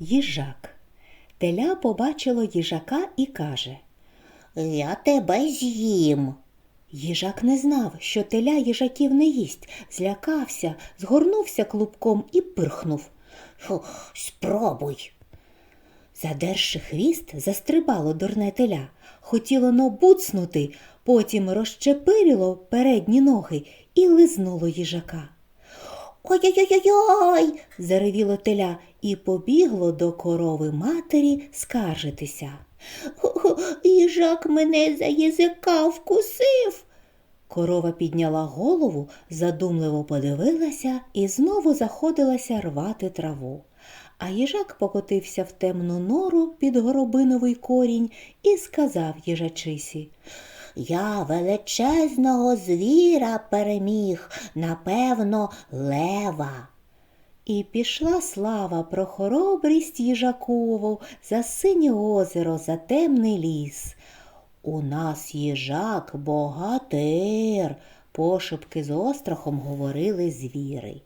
Їжак. Теля побачило їжака і каже Я тебе з'їм. Їжак не знав, що теля їжаків не їсть, злякався, згорнувся клубком і пирхнув. Фу, спробуй. Задерши хвіст, застрибало дурне теля, хотіло набуцнути, потім розчепирило передні ноги і лизнуло їжака. Ой-ой-ой-ой. Заревіло теля і побігло до корови матері скаржитися. Їжак мене за язика вкусив. Корова підняла голову, задумливо подивилася і знову заходилася рвати траву. А їжак покотився в темну нору під горобиновий корінь і сказав їжачисі. Я величезного звіра переміг, напевно, лева. І пішла слава про хоробрість їжакову за синє озеро, за темний ліс. У нас їжак богатир, пошепки з острахом говорили звіри.